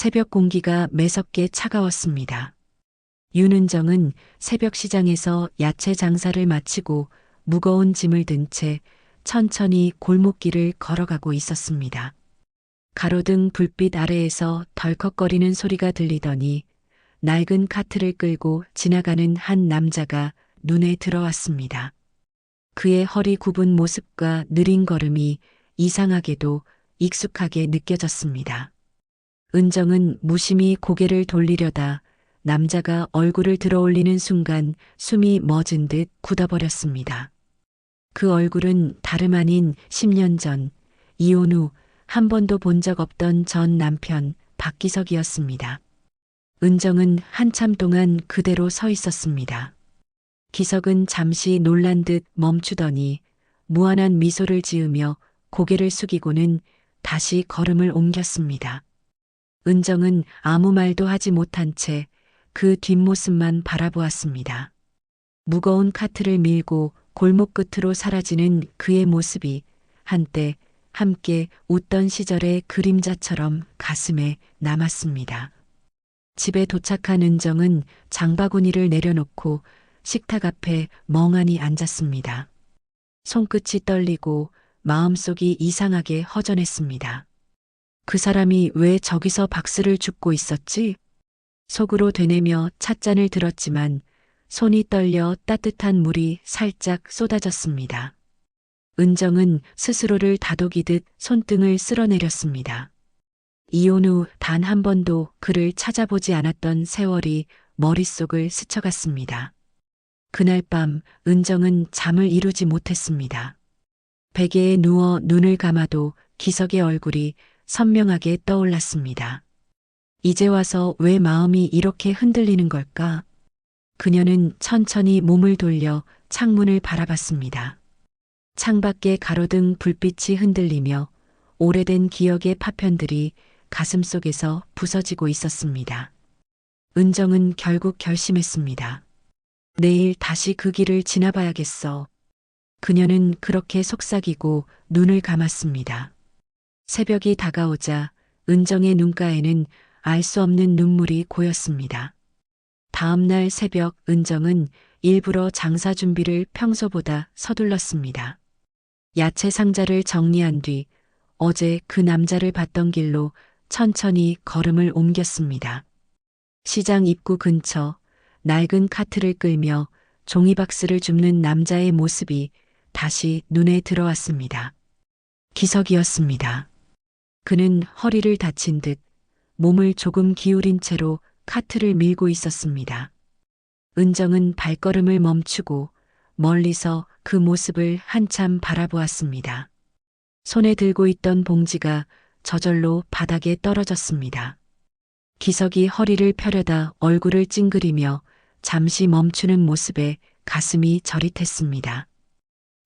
새벽 공기가 매섭게 차가웠습니다. 윤은정은 새벽 시장에서 야채 장사를 마치고 무거운 짐을 든 채 천천히 골목길을 걸어가고 있었습니다. 가로등 불빛 아래에서 덜컥거리는 소리가 들리더니 낡은 카트를 끌고 지나가는 한 남자가 눈에 들어왔습니다. 그의 허리 굽은 모습과 느린 걸음이 이상하게도 익숙하게 느껴졌습니다. 은정은 무심히 고개를 돌리려다 남자가 얼굴을 들어 올리는 순간 숨이 멎은 듯 굳어버렸습니다. 그 얼굴은 다름 아닌 10년 전 이혼 후 한 번도 본 적 없던 전 남편 박기석이었습니다. 은정은 한참 동안 그대로 서 있었습니다. 기석은 잠시 놀란 듯 멈추더니 무한한 미소를 지으며 고개를 숙이고는 다시 걸음을 옮겼습니다. 은정은 아무 말도 하지 못한 채 그 뒷모습만 바라보았습니다. 무거운 카트를 밀고 골목 끝으로 사라지는 그의 모습이 한때 함께 웃던 시절의 그림자처럼 가슴에 남았습니다. 집에 도착한 은정은 장바구니를 내려놓고 식탁 앞에 멍하니 앉았습니다. 손끝이 떨리고 마음속이 이상하게 허전했습니다. 그 사람이 왜 저기서 박스를 줍고 있었지? 속으로 되뇌며 찻잔을 들었지만 손이 떨려 따뜻한 물이 살짝 쏟아졌습니다. 은정은 스스로를 다독이듯 손등을 쓸어내렸습니다. 이혼 후 단 한 번도 그를 찾아보지 않았던 세월이 머릿속을 스쳐갔습니다. 그날 밤 은정은 잠을 이루지 못했습니다. 베개에 누워 눈을 감아도 기석의 얼굴이 선명하게 떠올랐습니다. 이제 와서 왜 마음이 이렇게 흔들리는 걸까? 그녀는 천천히 몸을 돌려 창문을 바라봤습니다. 창밖에 가로등 불빛이 흔들리며 오래된 기억의 파편들이 가슴 속에서 부서지고 있었습니다. 은정은 결국 결심했습니다. 내일 다시 그 길을 지나봐야겠어. 그녀는 그렇게 속삭이고 눈을 감았습니다. 새벽이 다가오자 은정의 눈가에는 알 수 없는 눈물이 고였습니다. 다음 날 새벽 은정은 일부러 장사 준비를 평소보다 서둘렀습니다. 야채 상자를 정리한 뒤 어제 그 남자를 봤던 길로 천천히 걸음을 옮겼습니다. 시장 입구 근처 낡은 카트를 끌며 종이박스를 줍는 남자의 모습이 다시 눈에 들어왔습니다. 기석이었습니다. 그는 허리를 다친 듯 몸을 조금 기울인 채로 카트를 밀고 있었습니다. 은정은 발걸음을 멈추고 멀리서 그 모습을 한참 바라보았습니다. 손에 들고 있던 봉지가 저절로 바닥에 떨어졌습니다. 기석이 허리를 펴려다 얼굴을 찡그리며 잠시 멈추는 모습에 가슴이 저릿했습니다.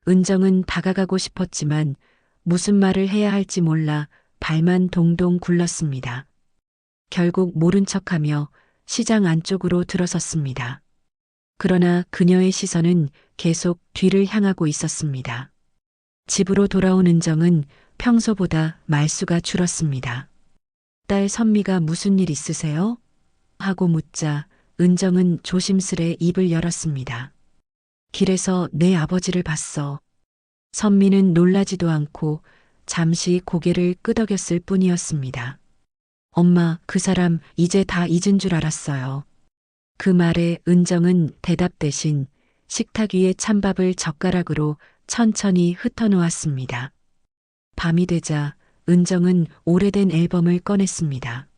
은정은 다가가고 싶었지만 무슨 말을 해야 할지 몰라 발만 동동 굴렀습니다. 결국 모른 척하며 시장 안쪽으로 들어섰습니다. 그러나 그녀의 시선은 계속 뒤를 향하고 있었습니다. 집으로 돌아온 은정은 평소보다 말수가 줄었습니다. 딸 선미가 무슨 일 있으세요? 하고 묻자 은정은 조심스레 입을 열었습니다. 길에서 내 아버지를 봤어. 선미는 놀라지도 않고 잠시 고개를 끄덕였을 뿐이었습니다. 엄마, 그 사람 이제 다 잊은 줄 알았어요. 그 말에 은정은 대답 대신 식탁 위에 찬밥을 젓가락으로 천천히 흩어놓았습니다. 밤이 되자 은정은 오래된 앨범을 꺼냈습니다.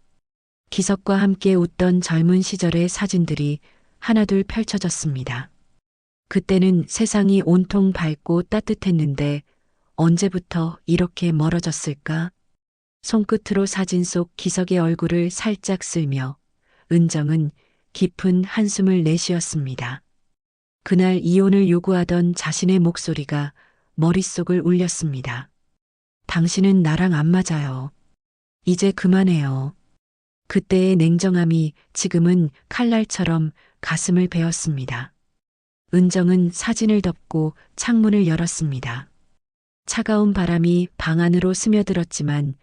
기석과 함께 웃던 젊은 시절의 사진들이 하나둘 펼쳐졌습니다. 그때는 세상이 온통 밝고 따뜻했는데 언제부터 이렇게 멀어졌을까? 손끝으로 사진 속 기석의 얼굴을 살짝 쓸며 은정은 깊은 한숨을 내쉬었습니다. 그날 이혼을 요구하던 자신의 목소리가 머릿속을 울렸습니다. 당신은 나랑 안 맞아요. 이제 그만해요. 그때의 냉정함이 지금은 칼날처럼 가슴을 베었습니다. 은정은 사진을 덮고 창문을 열었습니다. 차가운 바람이 방 안으로 스며들었지만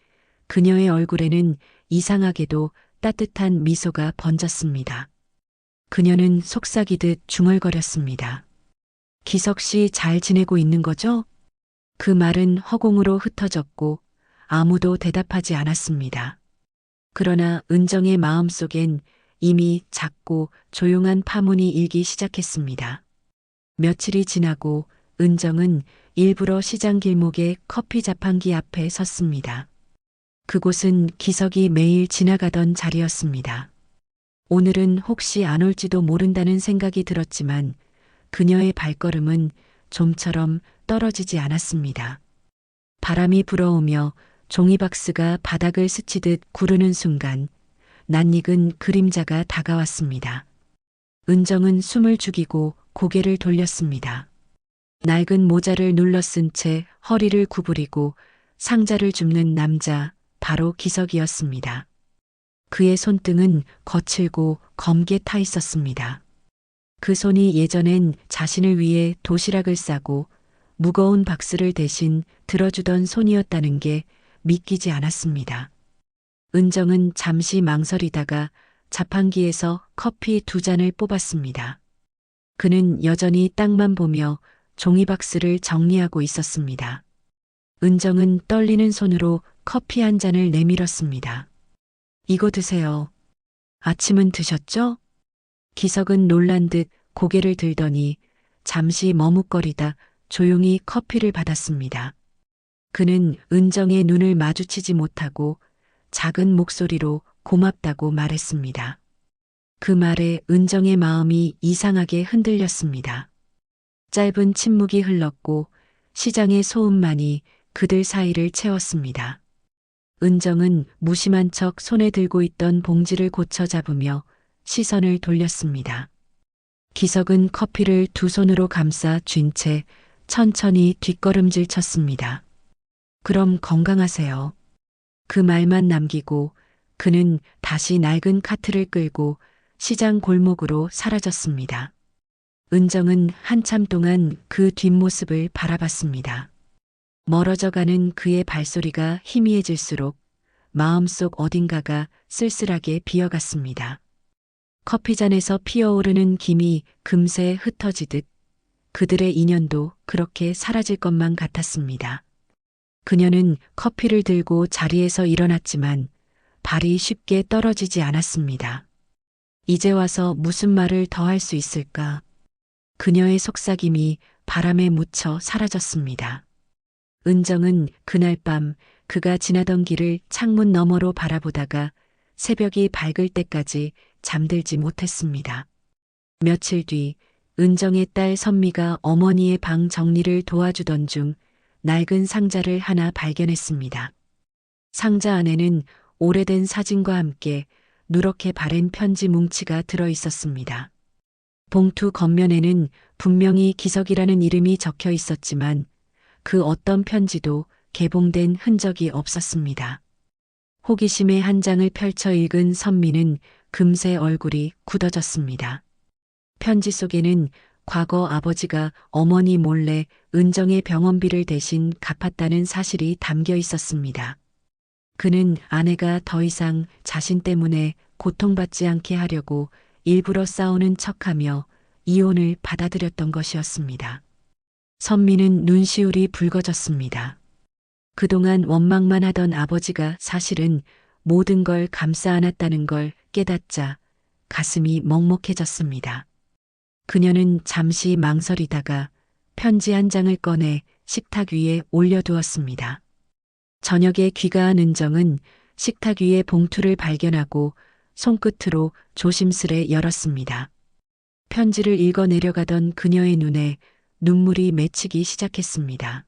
그녀의 얼굴에는 이상하게도 따뜻한 미소가 번졌습니다. 그녀는 속삭이듯 중얼거렸습니다. 기석 씨 잘 지내고 있는 거죠? 그 말은 허공으로 흩어졌고 아무도 대답하지 않았습니다. 그러나 은정의 마음속엔 이미 작고 조용한 파문이 일기 시작했습니다. 며칠이 지나고 은정은 일부러 시장 길목의 커피 자판기 앞에 섰습니다. 그곳은 기석이 매일 지나가던 자리였습니다. 오늘은 혹시 안 올지도 모른다는 생각이 들었지만 그녀의 발걸음은 좀처럼 떨어지지 않았습니다. 바람이 불어오며 종이박스가 바닥을 스치듯 구르는 순간 낯익은 그림자가 다가왔습니다. 은정은 숨을 죽이고 고개를 돌렸습니다. 낡은 모자를 눌러 쓴 채 허리를 구부리고 상자를 줍는 남자, 바로 기석이었습니다. 그의 손등은 거칠고 검게 타 있었습니다. 그 손이 예전엔 자신을 위해 도시락을 싸고 무거운 박스를 대신 들어주던 손이었다는 게 믿기지 않았습니다. 은정은 잠시 망설이다가 자판기에서 커피 두 잔을 뽑았습니다. 그는 여전히 땅만 보며 종이박스를 정리하고 있었습니다. 은정은 떨리는 손으로 커피 한 잔을 내밀었습니다. 이거 드세요. 아침은 드셨죠? 기석은 놀란 듯 고개를 들더니 잠시 머뭇거리다 조용히 커피를 받았습니다. 그는 은정의 눈을 마주치지 못하고 작은 목소리로 고맙다고 말했습니다. 그 말에 은정의 마음이 이상하게 흔들렸습니다. 짧은 침묵이 흘렀고 시장의 소음만이 그들 사이를 채웠습니다. 은정은 무심한 척 손에 들고 있던 봉지를 고쳐 잡으며 시선을 돌렸습니다. 기석은 커피를 두 손으로 감싸 쥔 채 천천히 뒷걸음질 쳤습니다. 그럼 건강하세요. 그 말만 남기고 그는 다시 낡은 카트를 끌고 시장 골목으로 사라졌습니다. 은정은 한참 동안 그 뒷모습을 바라봤습니다. 멀어져가는 그의 발소리가 희미해질수록 마음속 어딘가가 쓸쓸하게 비어갔습니다. 커피잔에서 피어오르는 김이 금세 흩어지듯 그들의 인연도 그렇게 사라질 것만 같았습니다. 그녀는 커피를 들고 자리에서 일어났지만 발이 쉽게 떨어지지 않았습니다. 이제 와서 무슨 말을 더 할 수 있을까? 그녀의 속삭임이 바람에 묻혀 사라졌습니다. 은정은 그날 밤 그가 지나던 길을 창문 너머로 바라보다가 새벽이 밝을 때까지 잠들지 못했습니다. 며칠 뒤 은정의 딸 선미가 어머니의 방 정리를 도와주던 중 낡은 상자를 하나 발견했습니다. 상자 안에는 오래된 사진과 함께 누렇게 바랜 편지 뭉치가 들어 있었습니다. 봉투 겉면에는 분명히 기석이라는 이름이 적혀 있었지만 그 어떤 편지도 개봉된 흔적이 없었습니다. 호기심의 한 장을 펼쳐 읽은 선미는 금세 얼굴이 굳어졌습니다. 편지 속에는 과거 아버지가 어머니 몰래 은정의 병원비를 대신 갚았다는 사실이 담겨 있었습니다. 그는 아내가 더 이상 자신 때문에 고통받지 않게 하려고 일부러 싸우는 척하며 이혼을 받아들였던 것이었습니다. 선미는 눈시울이 붉어졌습니다. 그동안 원망만 하던 아버지가 사실은 모든 걸 감싸 안았다는 걸 깨닫자 가슴이 먹먹해졌습니다. 그녀는 잠시 망설이다가 편지 한 장을 꺼내 식탁 위에 올려두었습니다. 저녁에 귀가한 은정은 식탁 위에 봉투를 발견하고 손끝으로 조심스레 열었습니다. 편지를 읽어 내려가던 그녀의 눈에 눈물이 맺히기 시작했습니다.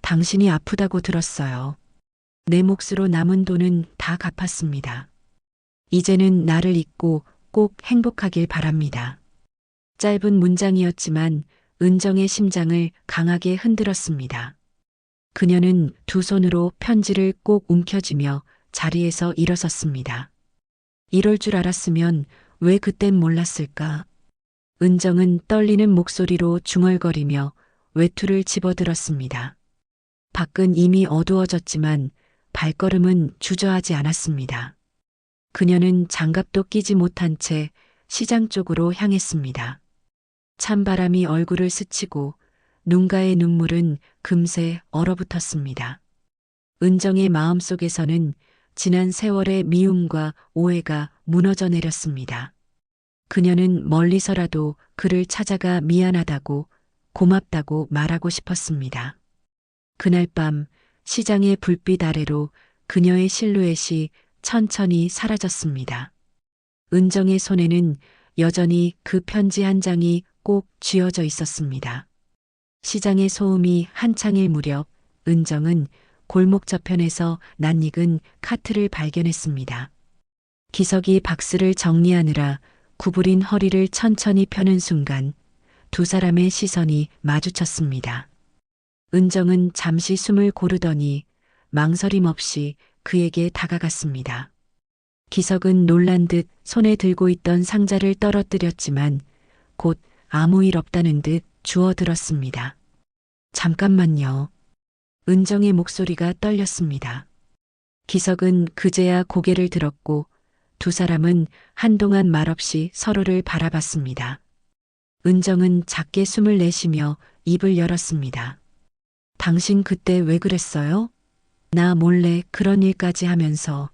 당신이 아프다고 들었어요. 내 몫으로 남은 돈은 다 갚았습니다. 이제는 나를 잊고 꼭 행복하길 바랍니다. 짧은 문장이었지만 은정의 심장을 강하게 흔들었습니다. 그녀는 두 손으로 편지를 꼭 움켜쥐며 자리에서 일어섰습니다. 이럴 줄 알았으면 왜 그땐 몰랐을까? 은정은 떨리는 목소리로 중얼거리며 외투를 집어들었습니다. 밖은 이미 어두워졌지만 발걸음은 주저하지 않았습니다. 그녀는 장갑도 끼지 못한 채 시장 쪽으로 향했습니다. 찬바람이 얼굴을 스치고 눈가의 눈물은 금세 얼어붙었습니다. 은정의 마음속에서는 지난 세월의 미움과 오해가 무너져 내렸습니다. 그녀는 멀리서라도 그를 찾아가 미안하다고 고맙다고 말하고 싶었습니다. 그날 밤 시장의 불빛 아래로 그녀의 실루엣이 천천히 사라졌습니다. 은정의 손에는 여전히 그 편지 한 장이 꼭 쥐어져 있었습니다. 시장의 소음이 한창일 무렵 은정은 골목 저편에서 낯익은 카트를 발견했습니다. 기석이 박스를 정리하느라 구부린 허리를 천천히 펴는 순간 두 사람의 시선이 마주쳤습니다. 은정은 잠시 숨을 고르더니 망설임 없이 그에게 다가갔습니다. 기석은 놀란 듯 손에 들고 있던 상자를 떨어뜨렸지만 곧 아무 일 없다는 듯 주워들었습니다. 잠깐만요. 은정의 목소리가 떨렸습니다. 기석은 그제야 고개를 들었고 두 사람은 한동안 말없이 서로를 바라봤습니다. 은정은 작게 숨을 내쉬며 입을 열었습니다. 당신 그때 왜 그랬어요? 나 몰래 그런 일까지 하면서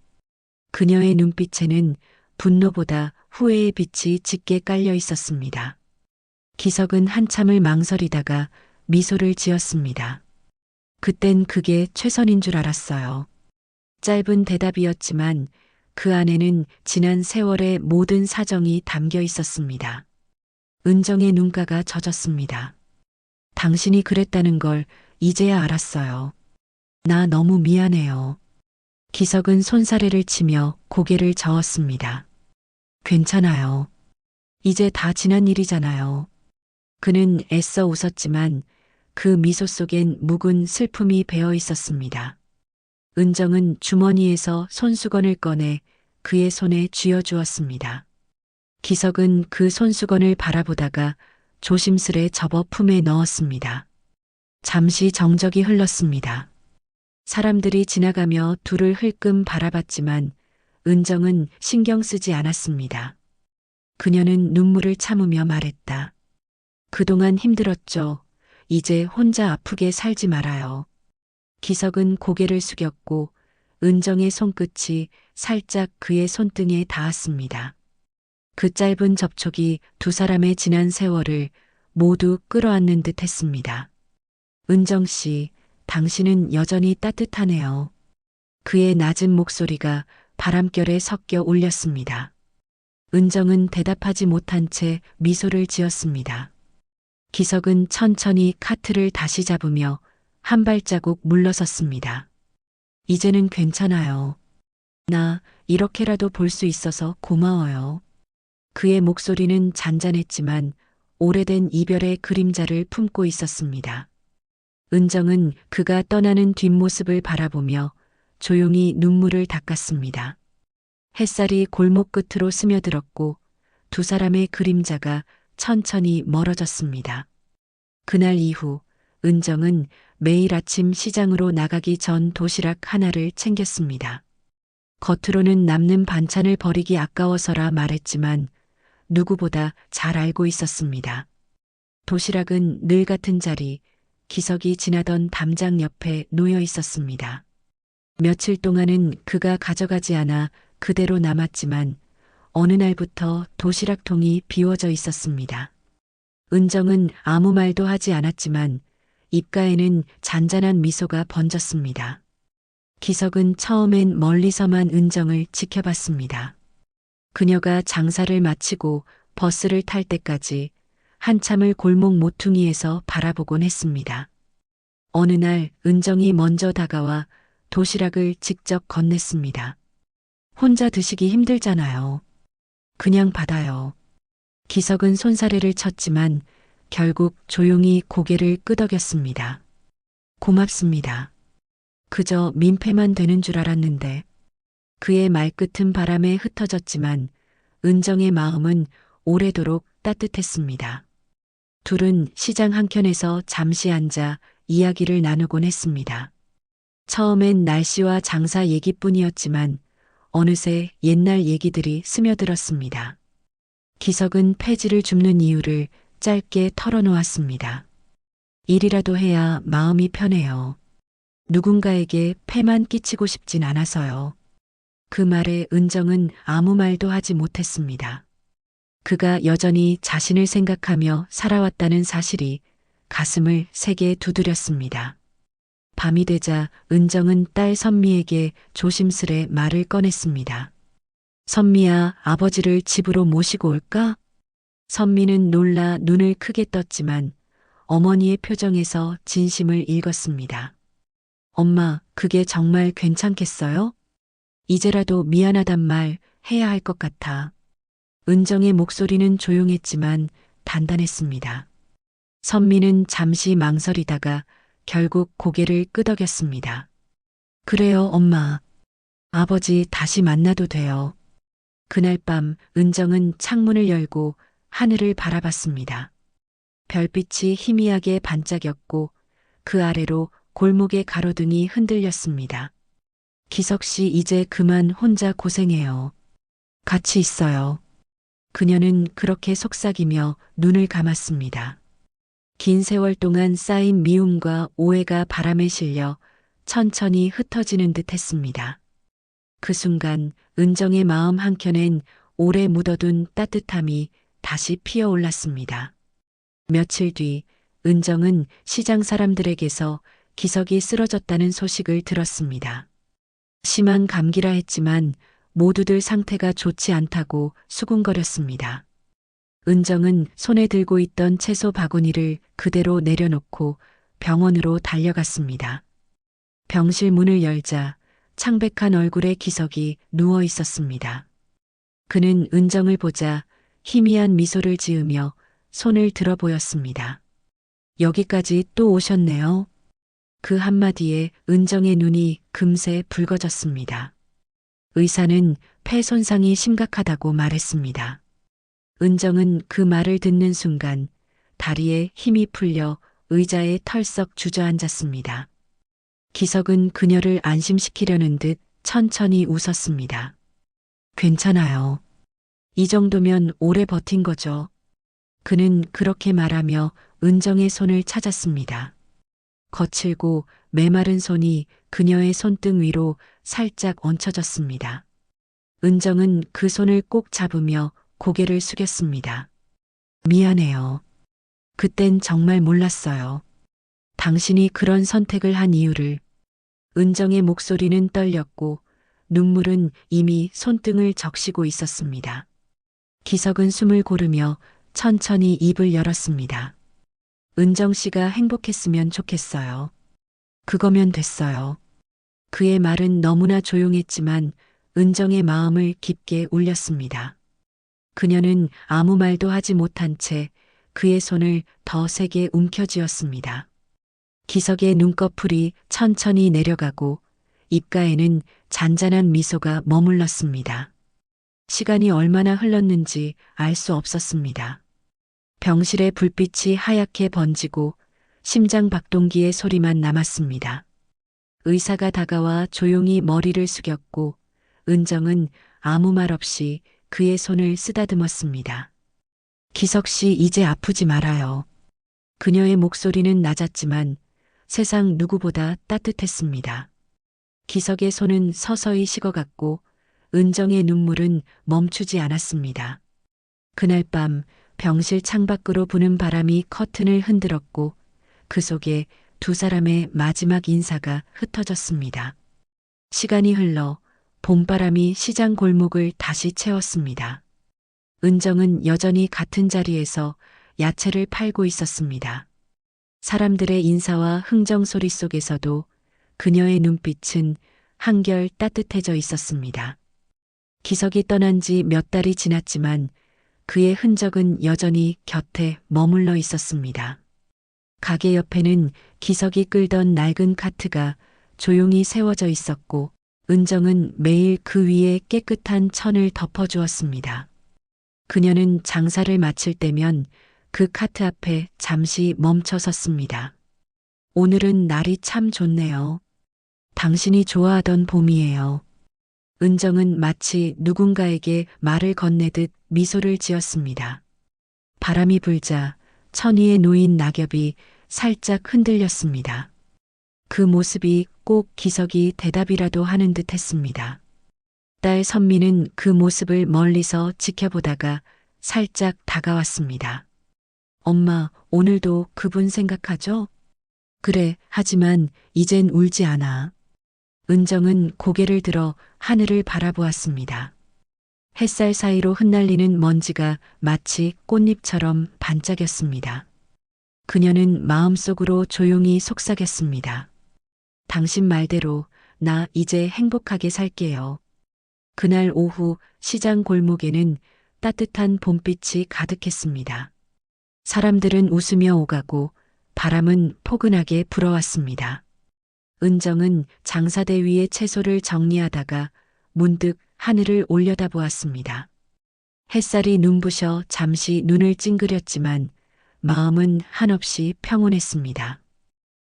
그녀의 눈빛에는 분노보다 후회의 빛이 짙게 깔려 있었습니다. 기석은 한참을 망설이다가 미소를 지었습니다. 그땐 그게 최선인 줄 알았어요. 짧은 대답이었지만 그 안에는 지난 세월의 모든 사정이 담겨 있었습니다. 은정의 눈가가 젖었습니다. 당신이 그랬다는 걸 이제야 알았어요. 나 너무 미안해요. 기석은 손사래를 치며 고개를 저었습니다. 괜찮아요. 이제 다 지난 일이잖아요. 그는 애써 웃었지만 그 미소 속엔 묵은 슬픔이 배어 있었습니다. 은정은 주머니에서 손수건을 꺼내 그의 손에 쥐어 주었습니다. 기석은 그 손수건을 바라보다가 조심스레 접어 품에 넣었습니다. 잠시 정적이 흘렀습니다. 사람들이 지나가며 둘을 흘끔 바라봤지만 은정은 신경 쓰지 않았습니다. 그녀는 눈물을 참으며 말했다. 그동안 힘들었죠. 이제 혼자 아프게 살지 말아요. 기석은 고개를 숙였고 은정의 손끝이 살짝 그의 손등에 닿았습니다. 그 짧은 접촉이 두 사람의 지난 세월을 모두 끌어안는 듯 했습니다. 은정 씨, 당신은 여전히 따뜻하네요. 그의 낮은 목소리가 바람결에 섞여 울렸습니다. 은정은 대답하지 못한 채 미소를 지었습니다. 기석은 천천히 카트를 다시 잡으며 한 발자국 물러섰습니다. 이제는 괜찮아요. 나 이렇게라도 볼 수 있어서 고마워요. 그의 목소리는 잔잔했지만 오래된 이별의 그림자를 품고 있었습니다. 은정은 그가 떠나는 뒷모습을 바라보며 조용히 눈물을 닦았습니다. 햇살이 골목 끝으로 스며들었고 두 사람의 그림자가 천천히 멀어졌습니다. 그날 이후 은정은 매일 아침 시장으로 나가기 전 도시락 하나를 챙겼습니다. 겉으로는 남는 반찬을 버리기 아까워서라 말했지만 누구보다 잘 알고 있었습니다. 도시락은 늘 같은 자리, 기석이 지나던 담장 옆에 놓여 있었습니다. 며칠 동안은 그가 가져가지 않아 그대로 남았지만 어느 날부터 도시락통이 비워져 있었습니다. 은정은 아무 말도 하지 않았지만 입가에는 잔잔한 미소가 번졌습니다. 기석은 처음엔 멀리서만 은정을 지켜봤습니다. 그녀가 장사를 마치고 버스를 탈 때까지 한참을 골목 모퉁이에서 바라보곤 했습니다. 어느 날 은정이 먼저 다가와 도시락을 직접 건넸습니다. 혼자 드시기 힘들잖아요. 그냥 받아요. 기석은 손사래를 쳤지만 결국 조용히 고개를 끄덕였습니다. 고맙습니다. 그저 민폐만 되는 줄 알았는데 그의 말끝은 바람에 흩어졌지만 은정의 마음은 오래도록 따뜻했습니다. 둘은 시장 한켠에서 잠시 앉아 이야기를 나누곤 했습니다. 처음엔 날씨와 장사 얘기뿐이었지만 어느새 옛날 얘기들이 스며들었습니다. 기석은 폐지를 줍는 이유를 짧게 털어놓았습니다. 일이라도 해야 마음이 편해요. 누군가에게 폐만 끼치고 싶진 않아서요. 그 말에 은정은 아무 말도 하지 못했습니다. 그가 여전히 자신을 생각하며 살아왔다는 사실이 가슴을 세게 두드렸습니다. 밤이 되자 은정은 딸 선미에게 조심스레 말을 꺼냈습니다. 선미야, 아버지를 집으로 모시고 올까? 선미는 놀라 눈을 크게 떴지만 어머니의 표정에서 진심을 읽었습니다. 엄마, 그게 정말 괜찮겠어요? 이제라도 미안하단 말 해야 할 것 같아. 은정의 목소리는 조용했지만 단단했습니다. 선미는 잠시 망설이다가 결국 고개를 끄덕였습니다. 그래요, 엄마. 아버지 다시 만나도 돼요. 그날 밤 은정은 창문을 열고 하늘을 바라봤습니다. 별빛이 희미하게 반짝였고 그 아래로 골목의 가로등이 흔들렸습니다. 기석 씨 이제 그만 혼자 고생해요. 같이 있어요. 그녀는 그렇게 속삭이며 눈을 감았습니다. 긴 세월 동안 쌓인 미움과 오해가 바람에 실려 천천히 흩어지는 듯 했습니다. 그 순간 은정의 마음 한켠엔 오래 묻어둔 따뜻함이 다시 피어올랐습니다. 며칠 뒤 은정은 시장 사람들에게서 기석이 쓰러졌다는 소식을 들었습니다. 심한 감기라 했지만 모두들 상태가 좋지 않다고 수군거렸습니다. 은정은 손에 들고 있던 채소 바구니를 그대로 내려놓고 병원으로 달려갔습니다. 병실 문을 열자 창백한 얼굴의 기석이 누워 있었습니다. 그는 은정을 보자 희미한 미소를 지으며 손을 들어 보였습니다. 여기까지 또 오셨네요. 그 한마디에 은정의 눈이 금세 붉어졌습니다. 의사는 폐 손상이 심각하다고 말했습니다. 은정은 그 말을 듣는 순간 다리에 힘이 풀려 의자에 털썩 주저앉았습니다. 기석은 그녀를 안심시키려는 듯 천천히 웃었습니다. 괜찮아요. 이 정도면 오래 버틴 거죠. 그는 그렇게 말하며 은정의 손을 찾았습니다. 거칠고 메마른 손이 그녀의 손등 위로 살짝 얹혀졌습니다. 은정은 그 손을 꼭 잡으며 고개를 숙였습니다. 미안해요. 그땐 정말 몰랐어요. 당신이 그런 선택을 한 이유를. 은정의 목소리는 떨렸고 눈물은 이미 손등을 적시고 있었습니다. 기석은 숨을 고르며 천천히 입을 열었습니다. 은정 씨가 행복했으면 좋겠어요. 그거면 됐어요. 그의 말은 너무나 조용했지만 은정의 마음을 깊게 울렸습니다. 그녀는 아무 말도 하지 못한 채 그의 손을 더 세게 움켜쥐었습니다. 기석의 눈꺼풀이 천천히 내려가고 입가에는 잔잔한 미소가 머물렀습니다. 시간이 얼마나 흘렀는지 알 수 없었습니다. 병실의 불빛이 하얗게 번지고 심장 박동기의 소리만 남았습니다. 의사가 다가와 조용히 머리를 숙였고 은정은 아무 말 없이 그의 손을 쓰다듬었습니다. 기석 씨 이제 아프지 말아요. 그녀의 목소리는 낮았지만 세상 누구보다 따뜻했습니다. 기석의 손은 서서히 식어갔고 은정의 눈물은 멈추지 않았습니다. 그날 밤 병실 창밖으로 부는 바람이 커튼을 흔들었고 그 속에 두 사람의 마지막 인사가 흩어졌습니다. 시간이 흘러 봄바람이 시장 골목을 다시 채웠습니다. 은정은 여전히 같은 자리에서 야채를 팔고 있었습니다. 사람들의 인사와 흥정 소리 속에서도 그녀의 눈빛은 한결 따뜻해져 있었습니다. 기석이 떠난 지 몇 달이 지났지만 그의 흔적은 여전히 곁에 머물러 있었습니다. 가게 옆에는 기석이 끌던 낡은 카트가 조용히 세워져 있었고 은정은 매일 그 위에 깨끗한 천을 덮어주었습니다. 그녀는 장사를 마칠 때면 그 카트 앞에 잠시 멈춰 섰습니다. 오늘은 날이 참 좋네요. 당신이 좋아하던 봄이에요. 은정은 마치 누군가에게 말을 건네듯 미소를 지었습니다. 바람이 불자 천위에 놓인 낙엽이 살짝 흔들렸습니다. 그 모습이 꼭 기석이 대답이라도 하는 듯 했습니다. 딸 선미는 그 모습을 멀리서 지켜보다가 살짝 다가왔습니다. 엄마, 오늘도 그분 생각하죠? 그래, 하지만 이젠 울지 않아. 은정은 고개를 들어 하늘을 바라보았습니다. 햇살 사이로 흩날리는 먼지가 마치 꽃잎처럼 반짝였습니다. 그녀는 마음속으로 조용히 속삭였습니다. 당신 말대로 나 이제 행복하게 살게요. 그날 오후 시장 골목에는 따뜻한 봄빛이 가득했습니다. 사람들은 웃으며 오가고 바람은 포근하게 불어왔습니다. 은정은 장사대 위에 채소를 정리하다가 문득 하늘을 올려다보았습니다. 햇살이 눈부셔 잠시 눈을 찡그렸지만 마음은 한없이 평온했습니다.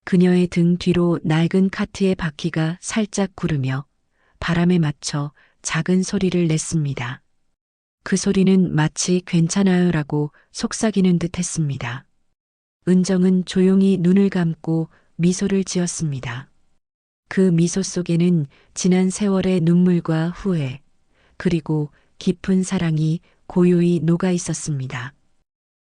그녀의 등 뒤로 낡은 카트의 바퀴가 살짝 구르며 바람에 맞춰 작은 소리를 냈습니다. 그 소리는 마치 괜찮아요라고 속삭이는 듯 했습니다. 은정은 조용히 눈을 감고 미소를 지었습니다. 그 미소 속에는 지난 세월의 눈물과 후회, 그리고 깊은 사랑이 고요히 녹아 있었습니다.